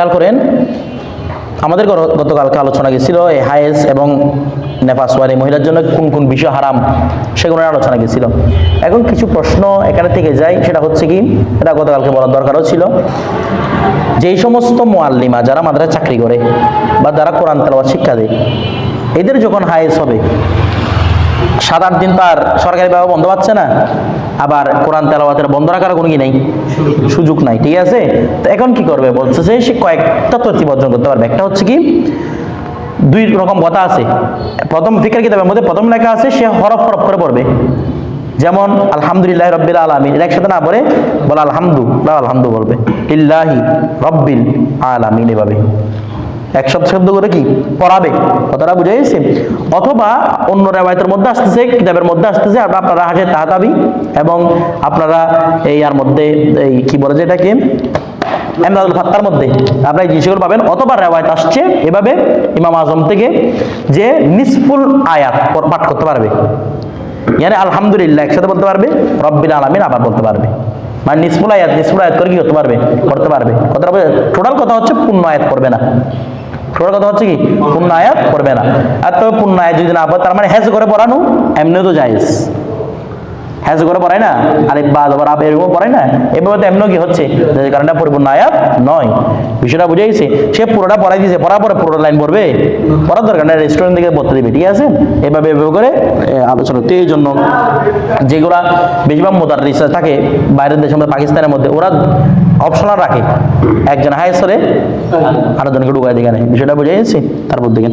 খেয়াল করেন, আমাদের গতকালকে আলোচনা গেছিল এই হায়েস এবং নেপাস ওয়ারি মহিলার জন্য কোন কোন বিষয় হারাম সেগুলো আলোচনা গেছিল। এখন কিছু প্রশ্ন এখানে থেকে যায়, সেটা হচ্ছে কি, এটা গতকালকে বলার দরকারও ছিল। যেই সমস্ত মোয়াল্লিমা যারা মাদ্রাসায় চাকরি করে বা যারা কোরআন তেলাওয়াত শিক্ষা দেয়, এদের যখন হায়েস হবে, সাত আট দিন তার সরকারিভাবে বন্ধ পাচ্ছে না? আবার কোরআন তেলাওয়াতের বন্ধ রাখার কোনো কি নেই, সুযোগ নাই, ঠিক আছে? তো এখন কি করবে? বলছে যে সে কয়েকটা তথ্য অর্জন করতে পারবে। একটা হচ্ছে কি, দুই রকম কথা আছে। প্রথম ফিকার কিতাবের মধ্যে প্রথম লেখা আছে, সে হরফ হরফ করে পড়বে। যেমন, আলহামদুলিল্লাহ রব্বিল আলামিন। এর একসাথে না পড়ে, বলে আলহামদু বা আলহামদু বলবে। ইল্লাহি রব্বিল আলামিন এভাবে। একসাথে শব্দ করে কি? পড়াবে। কথাটা বুঝে গেছে? অথবা অন্য রেওয়ায়তের মধ্যে আসতেছে, কিতাবের মধ্যে আসতেছে আপনারা হাসে তাহাতাবি এবং আপনারা এই আর মধ্যে এই কি বলে যে এটাকে? এমদাদুল ফাত্তার মধ্যে। আপনারা এই জিনিসগুলো পাবেন। অথবা রেওয়ায়ত আসছে এভাবে ইমাম আজম থেকে যে নিসফুল আয়াত পাঠ করতে পারবে। মানে আলহামদুলিল্লাহ একসাথে বলতে পারবে, রব্বিল আলামিন আবার বলতে পারবে। মানে নিসফুল আয়াত নিসফুল আয়াত করে কি করতে পারবে? করতে পারবে। কথাটা টোটাল কথা হচ্ছে পূর্ণ আয়াত করবে না। টোটাল কথা হচ্ছে কি পূর্ণ আয়াত করবে না। আর তবে পূর্ণ আয়াত যদি না পড়ে তার মানে হ্যাজ করে পড়ানো এমনিও তো জায়েজ। হ্যাজ করে পড়ায় না? আরে বা আবার আপ এরকম পড়ায় না? এভাবে তো এমনও কি হচ্ছে? যে কারণটা পরিপূর্ণ আয়াত নয়। বিষয়টা বুঝে গেছে? সে পুরোটা পড়াই দিয়েছে, পড়ার পরে পুরোটা লাইন পড়বে? পড়ার দরকার না রেস্টুরেন্ট থেকে পড়তে দিবে ঠিক আছে, এভাবে এভাবে করে আলোচনা তো এই জন্য যেগুলা বেশিরভাগ মোদার রিসার্চ থাকে, বাইরের মধ্যে পাকিস্তানের মধ্যে, ওরা অপশনাল রাখে। একজন হাই স্তরে, আরেকজনকে ঢুকায় দিকে বিষয়টা বুঝে গেছে? তারপর দেখেন।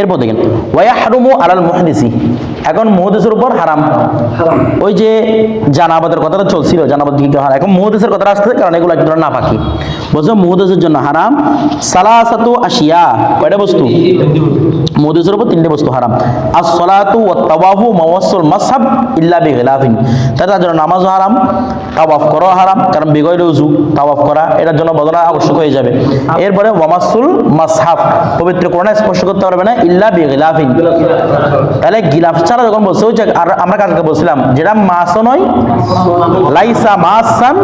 এরপর দেখেন ওয়াহরুমু আলাল মুহাদিসি। এখন মুহাদিসের উপর হারাম। ওই যে জানাবাদের কথাটা চলছিল জানাবাদ কি হারাম? এখন মুহাদিসের কথাটা আসছে কারণ এগুলো একদম না পাখি বলছে মুহাদিসের জন্য হারাম সালাসাতু আশিয়া কয়টা বস্তু? মুহাদিসের উপর তিনটে বস্তু হারাম। আস সলাতু ওয়াত তাওয়াফু মাওয়াসুল মাসহাব ইল্লা বিগিলাফিন তাই তার জন্য নামাজও হারাম তাওয়াফ করাও হারাম কারণ বিগয় উজু তাওয়াফ করা এটার জন্য বদলা আবশ্যক হয়ে যাবে। এরপরে ওয়ামাসুল মাসহাব পবিত্র কোরআনে স্পর্শ করতে পারবে না ইল্লা বিগিলাফিন তাহলে গিলাফ ছাড়া যখন বলছে যে আর আমরা কালকে বলছিলাম, যেটা মাসও নয়, লাইসা মাসান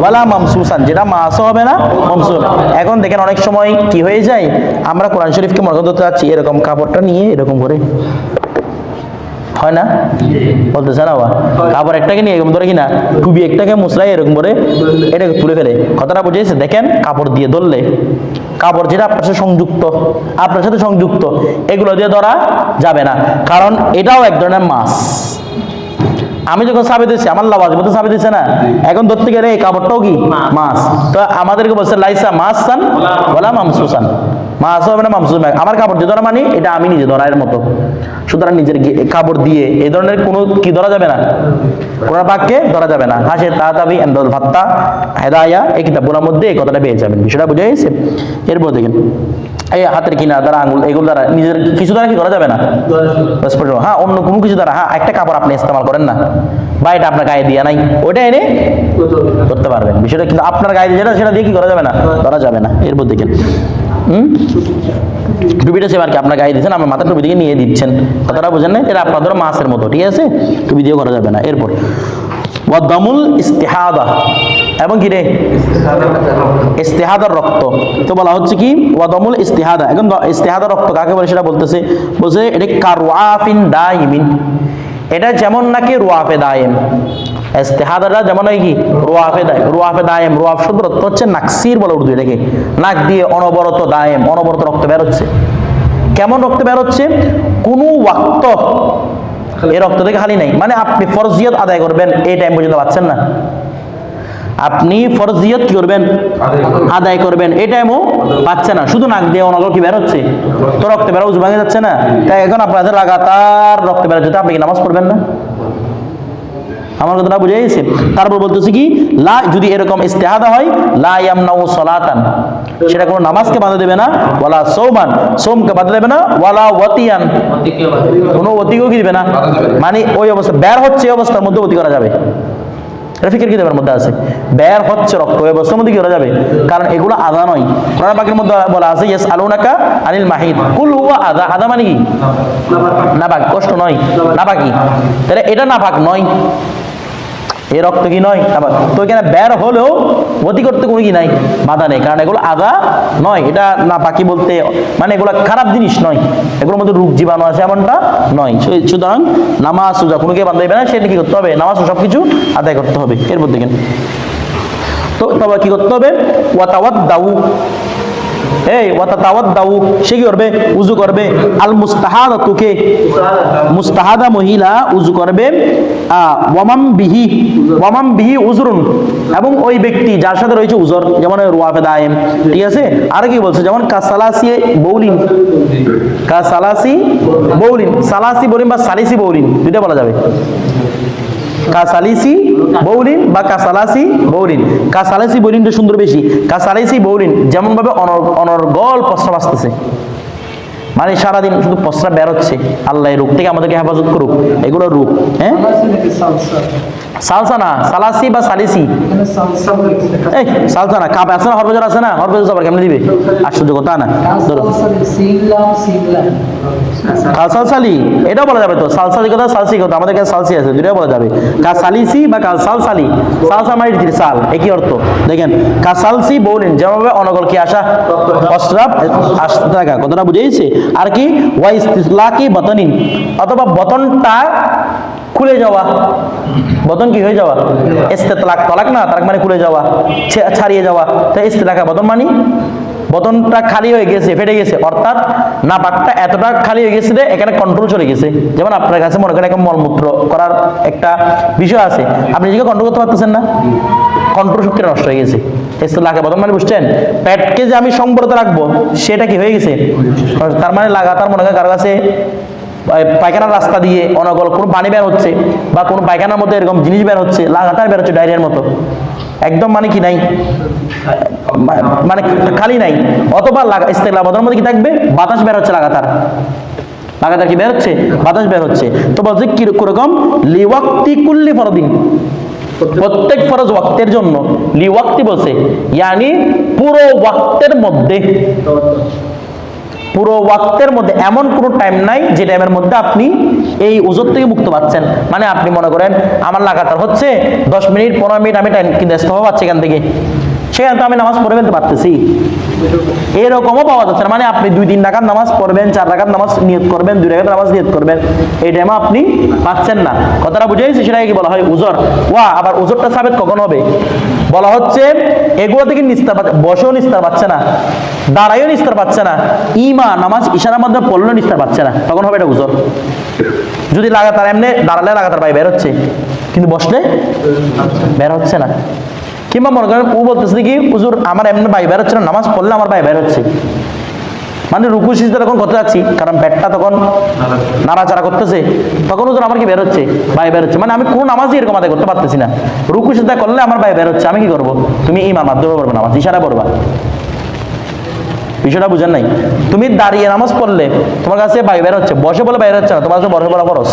ওয়ালা মামসুসান, যেটা মাসও হবে না মামসু এখন দেখেন অনেক সময় কি হয়ে যায়, আমরা কোরআন শরীফকে মনে করতে চাচ্ছি এরকম কাপড়টা নিয়ে এরকম করে। হয় না? বলতেছে না বাবা কাপড় একটাকে নিয়ে এরকম ধরে কিনা টুবি একটাকে মুসলাই এরকম করে এটাকে তুলে ফেলে। কথাটা বুঝেছে দেখেন কাপড় দিয়ে ধরলে। কাপড় যেটা আপনার সাথে সংযুক্ত আপনার সাথে সংযুক্ত এগুলো দিয়ে ধরা যাবে না। কারণ এটাও এক ধরনের মাছ। আমি যখন সাবে দিচ্ছি আমার লাভ মতো সাবে দিচ্ছে না। এখন ধরতে গেলে এই কাপড়টাও কি? মাছ। তো আমাদেরকে বলছে লাইসা মাছ সান বলা মামসুসান। মাছ হবে না মামসুস। আমার কাপড় যে ধরা মানি, এটা আমি নিজে ধরার মতো। সুতরাং নিজের কাপড় দিয়ে এই ধরনের কোনো কি ধরা যাবে না? কোরআন বাক্যে ধরা যাবে না। হাসে তাতাবি এন্ডল ভাত্তা হেদায়া, এই কিতাবগুলোর মধ্যে এই কথাটা পেয়ে যাবেন। বিষয়টা বুঝে গেছে? এরপর দেখেন, এই হাতের কিনার দ্বারা, আঙুল, এগুলো দ্বারা নিজের কিছু দ্বারা কি করা যাবে না? হ্যাঁ অন্য কোনো কিছু দ্বারা। হ্যাঁ একটা কাপড় আপনি ইস্তেমাল করেন না। বা এটা আপনার গায়ে দিয়া নাই ওটা এনে করতে পারবেন। বিষয়টা কিন্তু আপনার গায়ে যেটা, সেটা দিয়ে কি করা যাবে না? করা যাবে না। এরপর দেখেন টুপিটা সে আর কি আপনার গায়ে দিচ্ছেন আমার মাথা টুপি দিকে নিয়ে দিচ্ছেন। কথাটা বোঝেন না এটা আপনাদের মাছের মতো, ঠিক আছে? টুপি দিয়ে করা যাবে না। এরপর ওয়াদামুল ইস্তেহাদা। এবং কি রে? ইস্তেহাদার রক্ত। তো বলা হচ্ছে কি? ওয়াদামুল ইস্তেহাদা। এখন ইস্তেহাদার রক্ত কাকে বলে সেটা বলতেছে? বলছে, এটা কারওয়াফিন দাইমিন? এটা যেমন নাকি রুয়াফে দায়েম ইস্তেহাদাটা যেমন হয় কি, রুয়াফে দায়, রুয়াফে দায়েম, রুয়াফ শব্দ অর্থ হচ্ছে নাকসির বলে উর্দু এটাকে। নাক দিয়ে অনবরত দায়েম, অনবরত রক্ত বেরোচ্ছে কেমন রক্ত বেরোচ্ছে কোনো ওয়াক্ত এই রক্ত থেকে খালি নাই। মানে আপনি ফরজিয়ত আদায় করবেন, এই টাইম পর্যন্ত পাচ্ছেন না। আপনি ফরজিয়ত কি করবেন? আদায় করবেন, এই টাইমও পাচ্ছে না। শুধু নাক দিয়ে অনগর কি বেরোচ্ছে তো রক্ত বেরো উজু ভাঙে যাচ্ছে না। তাই এখন আপনাদের লাগাতার রক্ত বেরোচ্ছে আপনি কি নামাজ পড়বেন না? আমার কথাটা বুঝে গেছে তারপর বলতেছি কি, লা, যদি এরকম ইস্তেহাদা হয়, লা ইয়ামনাউ সলাতান। সেটা কোনো নামাজকে বাধা দেবে না, ওয়ালা সৌমান সোমকে বাধা দেবে না, ওয়ালা ওয়াতিয়ান। কোনো অতিকেও কি দেবে না? মানে ওই অবস্থা, বের হচ্ছে অবস্থার মধ্যে অতি করা যাবে। রফিকের কিতাবের মধ্যে আছে। বের হচ্ছে রক্ত, এ বস্তুর মধ্যে কি করা যাবে? কারণ এগুলো আদা নয়। কোরআন পাকের মধ্যে বলা আছে ইয়েস আলুনাকা আনিল মাহিদ। কুল হুয়া আদা। আদা মানে কি? নাপাক কষ্ট নয়। নাপাকি তাহলে এটা নাপাক নয়। এই রক্ত কি নয়? আবার তো এখানে বের হলেও অতি করতে কোনো কি নাই, বাধা নেই। কারণ এগুলো আদা নয়, এটা না পাখি বলতে মানে এগুলো খারাপ জিনিস নয়। এগুলোর মধ্যে রোগ জীবাণু আছে এমনটা নয়। সুতরাং নামাজ সোজা কোনো কে বান্ধা না সেটা কি করতে হবে? নামাজ সব কিছু আদায় করতে হবে। এরপর দেখেন। তো তবে কি করতে হবে? ওয়াতাওয়াত দাউ এই ওয়াতা তাওয়াত দাউ সে কি করবে? উজু করবে। আল মুস্তাহাদ তুকে মুস্তাহাদা মহিলা উজু করবে। ওয়ামাম বিহি ওয়ামাম বিহি উজরুন। এবং ওই ব্যক্তি যার সাথে রয়েছে উজর, যেমন রুয়াফে দায়েম। ঠিক আছে? আর কি বলছে? যেমন কাসালাসি বৌলিন। কাসালাসি বৌলিন। সালাসি বৌলিন বা সালিসি বৌলিন। দুইটা বলা যাবে। কাসালিসি বৌলিন বা কাসালাসি বৌলিন। কাসালাসি বৌলিনটা সুন্দর বেশি। কাসালাসি বৌলিন যেমন ভাবে অনর অনর্গল প্রস্তাব আসতেছে। মানে সারাদিন শুধু প্রস্রাব বের হচ্ছে আল্লাহ রোগ থেকে আমাদেরকে হেফাজত করুক। এগুলো রোগ হ্যাঁ? সালসা সালসা না সালাসি বা সালিসি? সালসা এই সালসা না কাপ আছে না হরবেজার আছে না? হরবেজার সবার কেমনে দিবে? আশ্চর্য কথা না, ধরো। কালসাল সালি এটাও বলা যাবে তো, সালসালি কথা, সালসি কথা, আমাদের কাছে সালসি আছে দুটাও বলা যাবে। কাসালিসি বা কালসাল সালি সালসা মানে কি সাল একই অর্থ। দেখেন কাসালসি বলেন যেভাবে অনগল কি আসা অস্ত্রাপ আসতে থাকা কথাটা আর কি? ওয়াই ইস্তিলাকি বতনিন। অথবা বতনটা খুলে যাওয়া। বতন কি হয়ে যাওয়া? ইস্তেতলাক, তলাক না, তালাক মানে খুলে যাওয়া ছাড়িয়ে যাওয়া। তাই ইস্তেলাকা বতন মানে? বতনটা খালি হয়ে গেছে, ফেটে গেছে। অর্থাৎ নাপাকটা এতটা খালি হয়ে গেছে যে এখানে কন্ট্রোল চলে গেছে। যেমন আপনার কাছে মনে করেন একটা মলমূত্র করার একটা বিষয় আছে। আপনি নিজেকে কন্ট্রোল করতে পারতেছেন না। কন্ট্রোল শক্তিটা নষ্ট হয়ে গেছে। মানে বুঝছেন? পেটকে যে আমি সংবরত রাখব, সেটা কি হয়ে গেছে? তার মানে লাগাতার মনে করেন কারও কাছে পায়খানার রাস্তা দিয়ে অনগল কোনো পানি বের হচ্ছে বা কোনো পায়খানার মধ্যে এরকম জিনিস বের হচ্ছে, লাগাতার বের হচ্ছে ডায়রিয়ার মতো। একদম মানে কি নাই? মানে খালি নাই। অথবা লাগা ইস্তেকলা বদলের মধ্যে কি থাকবে? বাতাস বের হচ্ছে লাগাতার। লাগাতার কি বের হচ্ছে? বাতাস বের হচ্ছে। তো বলছে কীরকম? লিওয়াক্তি কুল্লি ফরদিন। প্রত্যেক ফরজ ওয়াক্তের জন্য লি ওয়াক্তি বলছে, ইয়ানি পুরো ওয়াক্তের মধ্যে, পুরো ওয়াক্তের মধ্যে এমন কোনো টাইম নাই যে টাইমের মধ্যে আপনি এই ওজোর থেকে মুক্ত পাচ্ছেন। মানে আপনি মনে করেন, আমার লাগাতার হচ্ছে দশ মিনিট, পনেরো মিনিট আমি টাইম কিন্তু পাচ্ছি এখান থেকে। সেখানে তো আমি নামাজ পড়ে ফেলতে পারতেছি। এরকমও পাওয়া যাচ্ছে না। মানে আপনি দুই, তিন টাকার নামাজ পড়বেন, চার টাকার নামাজ নিয়ত করবেন, দুই টাকার নামাজ নিয়ত করবেন। এই টাইমে আপনি পাচ্ছেন না। কথাটা বুঝেছি সেটাকে কি বলা হয়? উজর। ওয়া, আবার উজরটা সাবেত কখন হবে? বলা হচ্ছে এগুলো থেকে নিস্তার পাচ্ছে, বসেও নিস্তার পাচ্ছে না দাঁড়াইও নিস্তার পাচ্ছে না, ইমা, নামাজ ইশারার মাধ্যমে পড়লেও নিস্তার পাচ্ছে না। তখন হবে এটা উজর। যদি লাগাতার এমনি দাঁড়ালে লাগাতার ভাই বের হচ্ছে, কিন্তু বসলে বের হচ্ছে না। কিংবা মনে করেন ও বলতেছে কি হুজুর, আমার এমনি ভাই বের হচ্ছে না, নামাজ পড়লে আমার ভাই বের হচ্ছে। মানে রুকু সিজদা তখন করতে যাচ্ছি, কারণ পেটটা তখন নাড়াচাড়া করতেছে। তখন হুজুর, আমার কি বের হচ্ছে? ভাই বের হচ্ছে। মানে আমি কোনো নামাজই এরকম আদায় করতে পারতেছি না। রুকু সিজদা করলে আমার ভাই বের হচ্ছে, আমি কি করব? তুমি ইমার মাধ্যমে পড়বে নামাজ, ইশারা পড়বা। বিষয়টা বুঝেন নাই? তুমি দাঁড়িয়ে নামাজ পড়লে তোমার কাছে ভাই বের হচ্ছে, বসে বলে বাইরে হচ্ছে না, তোমার কাছে বসে বলা খরচ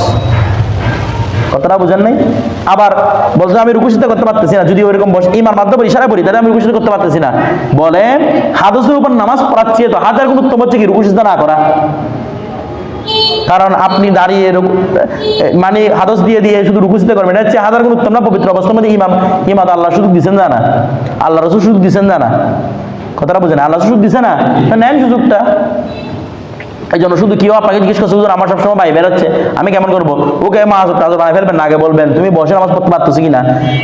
কথাটা বুঝেন নাই? আবার বলছে আমি রুকুশিত করতে পারতেছি না। যদি ওইরকম বসে ইমার মাধ্যমে ইশারা করি, তাহলে আমি রুকুশিত করতে পারতেছি না। বলে হাদসের উপর নামাজ পড়াচ্ছি, তো হাজার গুণ উত্তম হচ্ছে কি রুকুশিত না করা? কারণ আপনি দাঁড়িয়ে মানে হাদস দিয়ে দিয়ে শুধু রুকুশিত করবেন, এটা হচ্ছে হাজার গুণ উত্তম না পবিত্র অবস্থার মধ্যে ইমাম ইমাদ আল্লাহ সুযোগ দিচ্ছেন জানা? আল্লাহ রসুল সুযোগ দিচ্ছেন জানা? কথাটা বুঝেন, আল্লাহ সুযোগ দিছে না? নেন সুযোগটা। এই জন্য শুধু কেউ আপনাকে জিজ্ঞেস করছে, হুজুর, আমার সবসময় ভাই বেরোচ্ছে, আমি কেমন করব? ওকে, মা হাজর টাজর বানায় ফেলবেন? আগে বলবেন, তুমি বসে নামাজ পড়তে পারতেছি কিনা?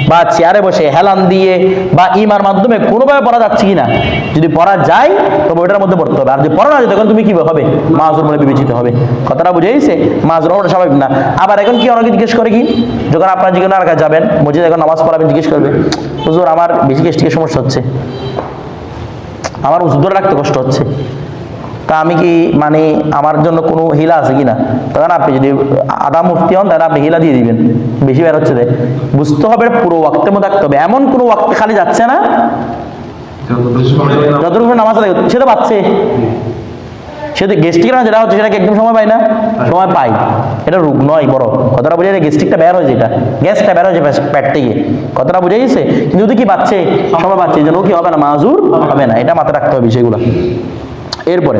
বা চেয়ারে বসে হেলান দিয়ে বা ইমার মাধ্যমে কোনোভাবে পড়া যাচ্ছে কিনা? যদি পড়া যায়, তবে ওইটার মধ্যে পড়তে হবে। আর যদি পড়া না যায়, তখন তুমি কি হবে? মা হাজর বলে বিবেচিত হবে। কথাটা বুঝেছে মা হাজর ওটা স্বাভাবিক না। আবার এখন কি অনেকে জিজ্ঞেস করে কি? যখন আপনার জিজ্ঞাসা আর যাবেন, মসজিদে এখন নামাজ পড়াবেন, জিজ্ঞেস করবে, হুজুর, আমার বেশি গ্যাস্ট্রিকের সমস্যা হচ্ছে। আমার ধরে রাখতে কষ্ট হচ্ছে। তা আমি কি মানে আমার জন্য কোনো হিলা আছে কিনা তখন আপনি যদি আদা মুফতি হন, তাহলে আপনি হিলা দিয়ে দিবেন। বেশি বের হচ্ছে বুঝতে হবে পুরো ওয়াক্তের মধ্যে থাকতে হবে। এমন কোনো ওয়াক্তে খালি যাচ্ছে না। যতটুকু নামাজ আদায় করতে- সেটা পাচ্ছে। সেটা গেস্টিক না, যেটা হচ্ছে সেটাকে একদম সময় পাই না। সময় পাই এটা রোগ নয়, বড়। কথাটা বুঝে গেস্টিকটা বের হয়েছে এটা। গ্যাসটা বের হয়েছে পেট- থেকে। কথাটা বুঝে গেছে? কিন্তু কি পাচ্ছে? সময় পাচ্ছে। ও কি হবে না, মাজুর হবে না। এটা মাথায় রাখতে হবে বিষয়গুলো। এরপরে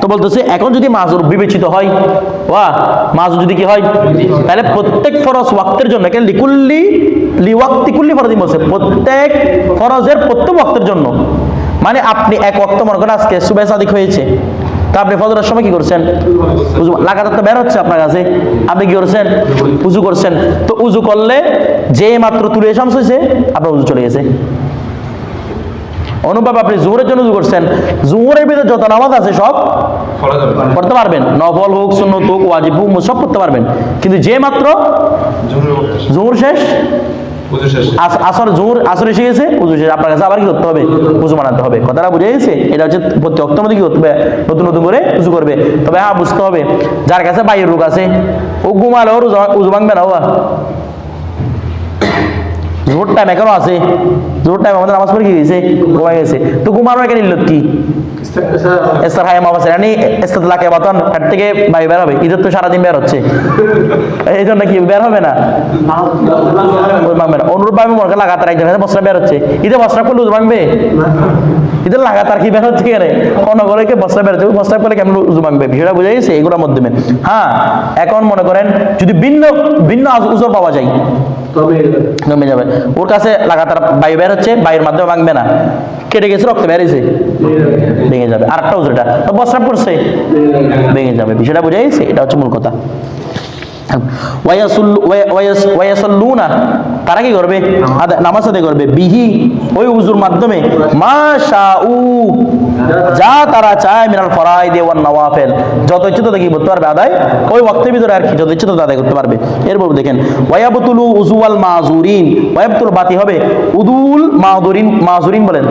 তো বলতেছে, এখন যদি মাজুর বিবেচিত হয় ওয়া মাজুর যদি কি হয়? তাহলে প্রত্যেক ফরজ ওয়াক্তের জন্য, কেন লিকুল্লি লিওয়াক্তি কুল্লি ফরদিন বলছে, প্রত্যেক ফরজের প্রত্যেক ওয়াক্তের জন্য। মানে আপনি এক ওয়াক্ত মনে করেন আজকে সুবে সাদিক হয়েছে, তা আপনি ফজরের সময় কি করছেন? উজু, লাগাতার তো বের হচ্ছে আপনার কাছে। আপনি কি করছেন? উজু করছেন। তো উজু করলে যে মাত্র তুলে শামস হয়েছে, আপনার উজু চলে গেছে। অনুভব আপনি জোহরের জন্য করছেন। জোহরের ভিতরে যত নামাজ আছে সব করতে পারবেন। নফল হোক সুন্নত হোক ওয়াজিব হোক সব পড়তে পারবেন। কিন্তু যে মাত্র। জোহর শেষ? আসর জোহর আসর এসে গেছে? উজু শেষ। আপনার কাছে আবার কি করতে হবে? উজু বানাতে হবে। কথাটা বুঝে গেছে? এটা হচ্ছে প্রতি অক্টের মধ্যে কি করতে হবে নতুন নতুন করে উজু করবে। তবে হ্যাঁ বুঝতে হবে। যার কাছে বাইরের রোগ আছে ও ঘুমালে উজু- ভাঙবে না ও। জোর টাইম এখনও আছে। জোর টাইম আমাদের নামাজ পড়ে কি গেছে ঘুমাই গেছে। তো ঘুমানো এখানে ইল্লত কি? এস্তার হায় মাবাসের আনি এস্তার লাকে বাতন হাট থেকে বের হবে। ঈদের তো সারাদিন বের হচ্ছে। এই জন্য কি বের হবে না? অনুরূপ ভাবে মনে লাগাতার একজন বের হচ্ছে। ঈদে করলে উজু ভাঙবে? ঈদের লাগাতার কি বের হচ্ছে কেন বের হচ্ছে? করলে কেমন উজু ভাঙবে? বিষয়টা বোঝা গেছে? এগুলোর মাধ্যমে হ্যাঁ এখন মনে করেন যদি ভিন্ন ভিন্ন উজর পাওয়া যায় কমে যাবে। ওর কাছে লাগাতার বায়ু বের হচ্ছে বায়ুর মাধ্যমে ভাঙবে না। কেটে গেছে, রক্ত বেরিয়েছে ভেঙে যাবে। আর একটা উজরটা বস্ত্রাপ পড়ছে ভেঙে যাবে। বিষয়টা বোঝা গেছে? এটা হচ্ছে মূল কথা। ওয়ায়াসুল- ওয়া- ওয়ায়াস- ওয়ায়াসাল্লুনা তারা কি করবে? নামাজ আদায় করবে। বিহি ওই উজুর মাধ্যমে। মা শাউ যা তারা চায়, মিনাল ফরাইদে ওয়ান নওয়াফেল। যত ইচ্ছে তত কি করতে পারবে আদায়? ওই ওয়াক্তের ভিতরে আর কি, যত ইচ্ছে তত আদায় করতে পারবে। এরপর দেখেন, ওয়ায়াবতুলু উজুয়াল মাজুরিন ওয়ায়াবতুল বাতি হবে। উদুল মাহুরিন মাজুরিন বলেন।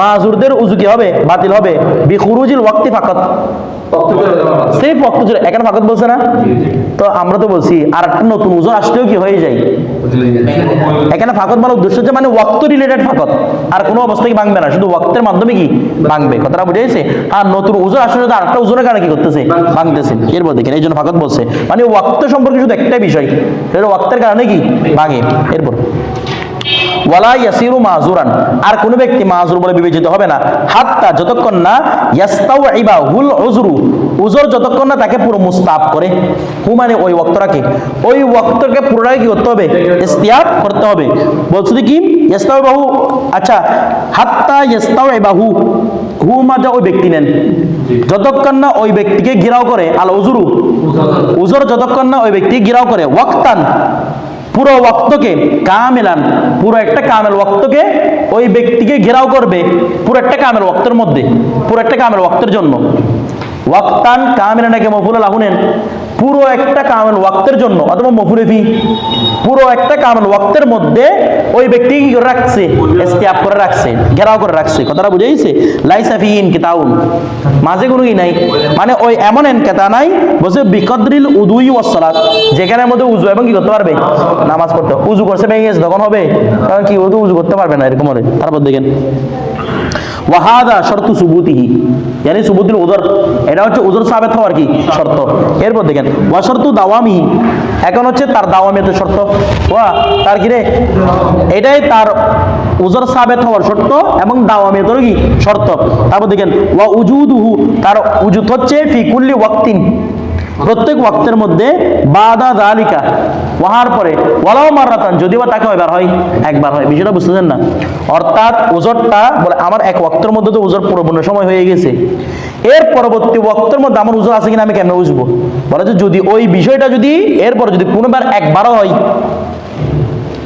মাজুরদের উজু কি হবে? বাতিল হবে। বিখুরুজিল ওয়াক্তি ফাকাত। সেই জুড়ে এখানে ফাকাত বলছে না? তো আমরা তো বলছি আর একটা নতুন উজু আসলেও কি হয়ে যায়? এখানে ফাঁকত মানে উদ্দেশ্য হচ্ছে মানে ওয়াক্ত রিলেটেড ফাঁকত। আর কোনো অবস্থায় ভাঙবে না, শুধু ওয়াক্তের মাধ্যমে কি ভাঙবে? কথাটা বুঝে গেছে? আর নতুন উজোর আসলে আরেকটা উজোরের কারণে কি করতেছে? ভাঙতেছে। এরপর দেখেন এই জন্য ফাঁকত বলছে। মানে ওয়াক্ত সম্পর্কে শুধু একটাই বিষয়। সেটা ওয়াক্তের কারণে কি? ভাঙে। এরপর ওয়ালা ইয়াসিরু মাজুরান আর কোন ব্যক্তি মাজুর বলে বিবেচিত হবে না। হাত্তা যতক্ষণ না ইয়াস্তাউ ইবা হুল উজরু। উজর যতক্ষণ না তাকে পুরো মুস্তাব করে। হু মানে ওই ওয়াক্তটাকে ওই ওয়াক্তকে পুরোটাকে কি করতে হবে? ইস্তিয়াব করতে হবে। বলছো কি? ইয়াস্তাউ বাহু আচ্ছা হাত্তা ইয়াস্তাউ ইবাহু হু মাজা ওই ব্যক্তি নেন। যতক্ষণ না ওই ব্যক্তিকে ঘিরাও করে আল উজরু উজর যতক্ষণ না ওই ব্যক্তি ঘিরাও করে, ওয়াক্তান। পুরো ওয়াক্তকে কামেলান, পুরো একটা কামেল ওয়াক্তকে ওই ব্যক্তিকে ঘেরাও করবে পুরো একটা কামেল ওয়াক্তের মধ্যে, পুরো একটা কামেল ওয়াক্তের জন্য। ওয়াক্তান কামেলানাকে মফুল লাহুনেন পুরো একটা কামেল ওয়াক্তের জন্য, অথবা মফুলে ফি, পুরো একটা কামেল ওয়াক্তের মধ্যে ওই ব্যক্তি কি করে রাখছে? ইস্তিয়াব করে রাখছে, ঘেরাও করে রাখছে, কথাটা বুঝেইছে? লাইসা ফি ইন কিতাউন, মাঝে কোনো ই নাই মানে ওই এমন এন কেতা নাই বলছে বিকদ্রিল উদুই ওয়াসসালাত যেখানে মধ্যে উজু এবং কি করতে পারবে? নামাজ পড়তে উজু করছে ভেঙে গেছে, তখন হবে। কারণ কি উজু করতে পারবে না, এরকম তারপর দেখেন। ওয়াহাদা শর্ত সুবুতিহি। জানি সুবুতির উদর, এটা হচ্ছে উজর সাবেত হওয়ার কি? শর্ত। এরপর দেখেন, ওয়া শর্তু দাওয়ামি, এখন হচ্ছে তার দাওয়ামিয়তের শর্ত। ওয়া, তার কি রে? এটাই তার উজর সাবেত হওয়ার শর্ত এবং দাওয়ামিয়তের কি? শর্ত। তারপর দেখেন, ওয়া উজুদুহু, তার উজুদ হচ্ছে ফি কুল্লি ওয়াক্তিন। প্রত্যেক ওয়াক্তের মধ্যে বাদা দালিকা, ওয়াহার পরে ওয়ালাও মারাতান যদি বা তাকে এবার হয়, একবার হয়, বিষয়টা বুঝতেছেন না। অর্থাৎ ওজরটা বলে, আমার এক ওয়াক্তের মধ্যে তো ওজর পূর্ণ সময় হয়ে গেছে। এর পরবর্তী ওয়াক্তের মধ্যে আমার ওজর আছে কিনা আমি কেন বুঝব? বলে যে যদি ওই বিষয়টা যদি, এরপর যদি কোনোবার একবারও হয়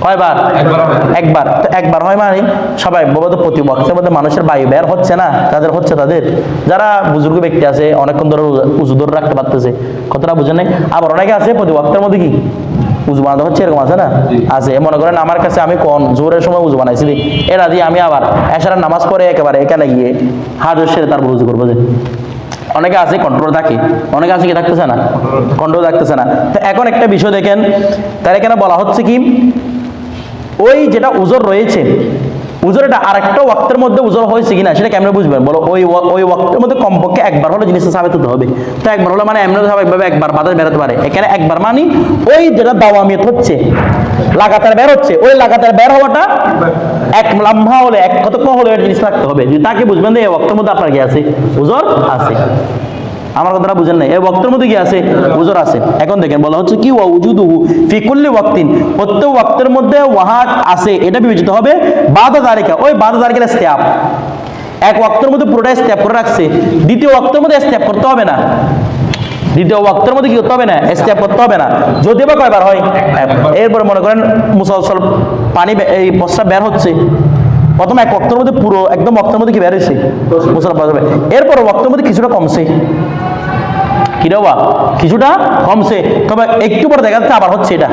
কয়বার? একবার একবার। তো একবার হয় মানে সবাই বলব তো প্রতি মধ্যে মানুষের বায়ু বের হচ্ছে না তাদের হচ্ছে তাদের। যারা বুজুর্গ ব্যক্তি আছে অনেকক্ষণ ধরে উজু ধরে রাখতে পারতেছে কতটা বুঝে নাই? আবার অনেকে আছে প্রতি বক্সের মধ্যে কি? উজু বানাতে হচ্ছে এরকম আছে না? আছে। মনে করেন আমার কাছে আমি কোন জোরের সময় উজু বানাইছিলি এরা দিয়ে আমি আবার এসারের নামাজ পড়ে একেবারে এখানে গিয়ে হাজর সেরে তারপর উজু করব যে। অনেকে আছে কন্ট্রোল থাকে। অনেকে আছে কি থাকতেছে না? কন্ট্রোল থাকতেছে না। তো এখন একটা বিষয় দেখেন তার এখানে বলা হচ্ছে কি? ওই যেটা উজর রয়েছে, উজর এটা আরেকটা ওয়াক্তের মধ্যে উজর হয়েছে কিনা সেটা কেমনে বুঝবেন? বলো, ওই ওই ওয়াক্তের মধ্যে কমপক্ষে একবার হলে জিনিসটা সাবেত হতে হবে। তো একবার হলে মানে এমনি স্বাভাবিকভাবে একবার বাতাস বেরোতে পারে। এখানে একবার মানি ওই যেটা দাওয়ামিয়ত হচ্ছে, লাগাতার বের হচ্ছে, ওই লাগাতার বের হওয়াটা এক লম্বা হলে, এক কতক্ষণ হলে জিনিস রাখতে হবে। যদি তাকে বুঝবেন যে এই ওয়াক্তের মধ্যে আপনার কি আছে? উজর আছে। আমার কথাটা বুঝেন নাই। এই ওয়াক্তের মধ্যে কি আছে? উজর আছে। এখন দেখেন, বলা হচ্ছে কি ওয়াজুদুহু ফি কুল্লি ওয়াক্তিন। প্রত্যেক ওয়াক্তের মধ্যে ওয়াহাদ আছে, এটা বিবেচিত হবে বাদা তারিকা ওই বাদা তারিকের স্ট্যাপ এক ওয়াক্তের মধ্যে পুরোটা স্ট্যাপ করে রাখছে। দ্বিতীয় ওয়াক্তের মধ্যে স্ট্যাপ করতে হবে না। দ্বিতীয় ওয়াক্তের মধ্যে কি করতে হবে না? স্ট্যাপ করতে হবে না। যদি বা কয়বার হয়, এরপরে মনে করেন মুসলসল পানি এই প্রস্রাব বের হচ্ছে। প্রথম এক ওয়াক্তের মধ্যে পুরো, একদম ওয়াক্তের মধ্যে কি বের হয়েছে? বের। এরপরে ওয়াক্তের মধ্যে কিছুটা কমছে। কি বাবা? কিছুটা কমছে। তবে একটু পরে দেখা যাচ্ছে আবার হচ্ছে এটা।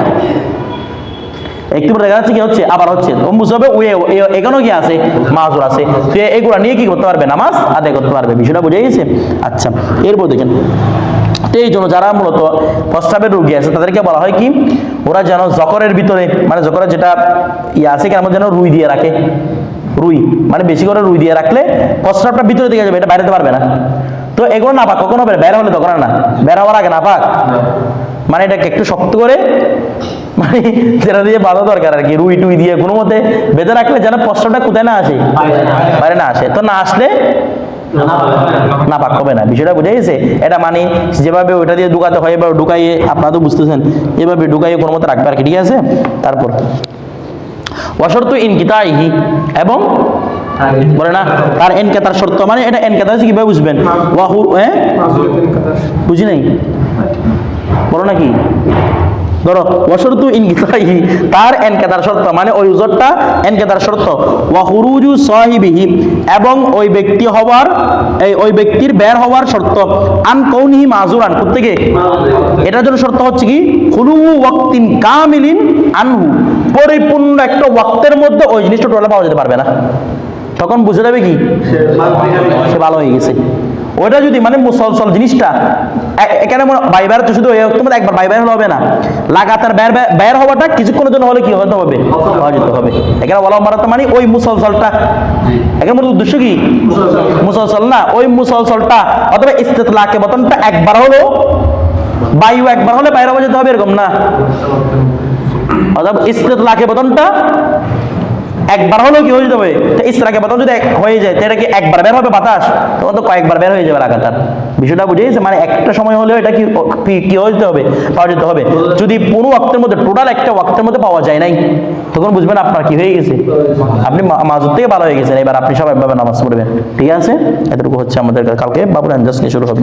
একটু পরে দেখা যাচ্ছে কি হচ্ছে? আবার হচ্ছে। হবে ওয়ে এখানেও কি আছে? মাজুর আছে। তো এগুলা নিয়ে কি করতে পারবে? নামাজ আদায় করতে পারবে। বিষয়টা বুঝে গেছে? আচ্ছা এরপর দেখেন। তো এই জন্য যারা মূলত প্রস্রাবের রোগী আছে, তাদেরকে বলা হয় কি? ওরা যেন জকরের ভিতরে মানে জকরের যেটা ইয়ে আছে, কেন যেন রুই দিয়ে রাখে। রুই মানে বেশি করে রুই দিয়ে রাখলে প্রস্রাবটা ভিতরে দিকে যাবে, এটা বাইরে যেতে পারবে না। তো এগুলো না পাক কখনো বের হলে তখন না। বের হওয়ার আগে না পাক। মানে এটাকে একটু শক্ত করে মানে যেটা দিয়ে বাঁধা দরকার আর কি রুই টুই দিয়ে কোনো মতে বেঁধে রাখলে যেন প্রস্রাবটা কোথায় না আসে। বাইরে না। আসে। তো না আসলে না পাক হবে না। বিষয়টা বুঝে গেছে? এটা মানে যেভাবে ওইটা দিয়ে ঢুকাতে হয় এবার ঢুকাইয়ে আপনারা তো বুঝতেছেন এভাবে ঢুকাইয়ে কোনো মতে রাখবে আর কি ঠিক আছে? তারপর অশর্ত ইনকিতাইহি এবং বলে না? তার এনকেতার শর্ত মানে এটা এনকেতা হচ্ছে কীভাবে বুঝবেন। ওয়াহু হ্যাঁ বুঝি নাই? বলো নাকি? ধরো ইনকিতাইহি তার এনকেতার শর্ত মানে ওই উজরটা এনকেতার শর্ত। সাহিবিহি, এবং ওই ব্যক্তি হওয়ার, এই ওই ব্যক্তির বের হওয়ার শর্ত। আন কৌনিহি মাজুরান প্রত্যেকে এটার জন্য শর্ত হচ্ছে কি? হুলু ওয়াক্তিন কামিলিন আনহু। পরিপূর্ণ একটা ওয়াক্তের মধ্যে ওই জিনিসটা পাওয়া যেতে পারবে না। তখন বুঝে যাবে কি? সে ভালো হয়ে গেছে। ওটা যদি মানে মুসলসল জিনিসটা এখানে মনে বাই বের তো শুধু মধ্যে একবার বাই বের হলে হবে না। লাগাতার বের, বের- হওয়াটা কিছুক্ষণের জন্য হলে কি হতে হবে। যেতে হবে। এখানে বলা মারাতে মানে ওই মুসলসলটা। এখানে মূল উদ্দেশ্য কি? মুসলসল না, ওই মুসলসলটা, অথবা ইস্তেতলাকে বতনটা একবার হলো, বায়ু একবার হলে বাইরে হওয়া যেতে হবে, এরকম না? অথবা ইস্তেতলাকে বতনটা একবার হলেও কি হয়ে যেতে হবে ইসরাকে বাতাস যদি হয়ে যায় এটা কি একবার বের হবে বাতাস? তখন তো কয়েকবার বের হয়ে যাবে লাগাতার। বিষয়টা বুঝে গেছে মানে একটা সময় হলেও এটা কি কি- হয়ে যেতে হবে? পাওয়া যেতে হবে। যদি পুরো ওয়াক্তের মধ্যে টোটাল একটা ওয়াক্তের মধ্যে পাওয়া যায় নাই, তখন বুঝবেন আপনার কি হয়ে গেছে। আপনি মাজুর থেকে ভালো হয়ে গেছেন। এবার আপনি সবাই নামাজ পড়বেন। ঠিক আছে? এতটুকু হচ্ছে আমাদের কালকে বাবুর আন্দাজ নিয়ে শুরু হবে।